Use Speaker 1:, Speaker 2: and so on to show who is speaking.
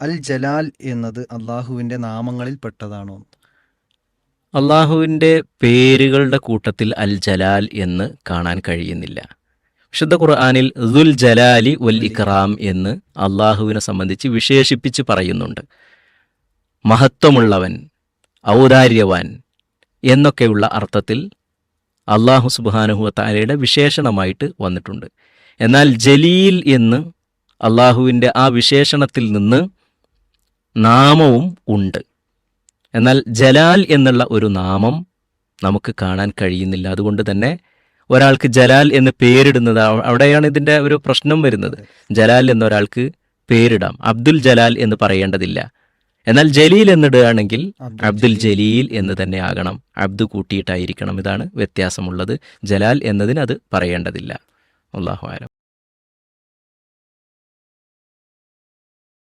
Speaker 1: അൽ ജലാൽ എന്നത് അള്ളാഹുവിന്റെ നാമങ്ങളിൽ പെട്ടതാണോ?
Speaker 2: അള്ളാഹുവിന്റെ പേരുകളുടെ കൂട്ടത്തിൽ അൽ ജലാൽ എന്ന് കാണാൻ കഴിയുന്നില്ല. വിശുദ്ധ ഖുർആാനിൽ ദുൽ ജലാലി വൽ ഇക്റാം എന്ന് അള്ളാഹുവിനെ സംബന്ധിച്ച് വിശേഷിപ്പിച്ച് പറയുന്നുണ്ട്. മഹത്വമുള്ളവൻ ഔദാര്യവാൻ എന്നൊക്കെയുള്ള അർത്ഥത്തിൽ അള്ളാഹു സുബാനുഹു താലയുടെ വിശേഷണമായിട്ട് വന്നിട്ടുണ്ട്. എന്നാൽ ജലീൽ എന്ന് അള്ളാഹുവിന്റെ ആ വിശേഷണത്തിൽ നിന്ന് നാമവും ഉണ്ട്. എന്നാൽ ജലാൽ എന്നുള്ള ഒരു നാമം നമുക്ക് കാണാൻ കഴിയുന്നില്ല. അതുകൊണ്ട് തന്നെ ഒരാൾക്ക് ജലാൽ എന്ന് പേരിടുന്നത് അവിടെയാണ് ഇതിന്റെ ഒരു പ്രശ്നം വരുന്നത്. ജലാൽ എന്നൊരാൾക്ക് പേരിടാം. അബ്ദുൽ ജലാൽ എന്ന് പറയേണ്ടതില്ല. എന്നാൽ ജലീൽ എന്നിടുകയാണെങ്കിൽ അബ്ദുൽ ജലീൽ. എന്ന് തന്നെ ആകണം. അബ്ദു കൂട്ടിയിട്ടായിരിക്കണം. ഇതാണ് വ്യത്യാസമുള്ളത്. ജലാൽ എന്നതിന് അത് പറയേണ്ടതില്ല. അള്ളാഹു ആലം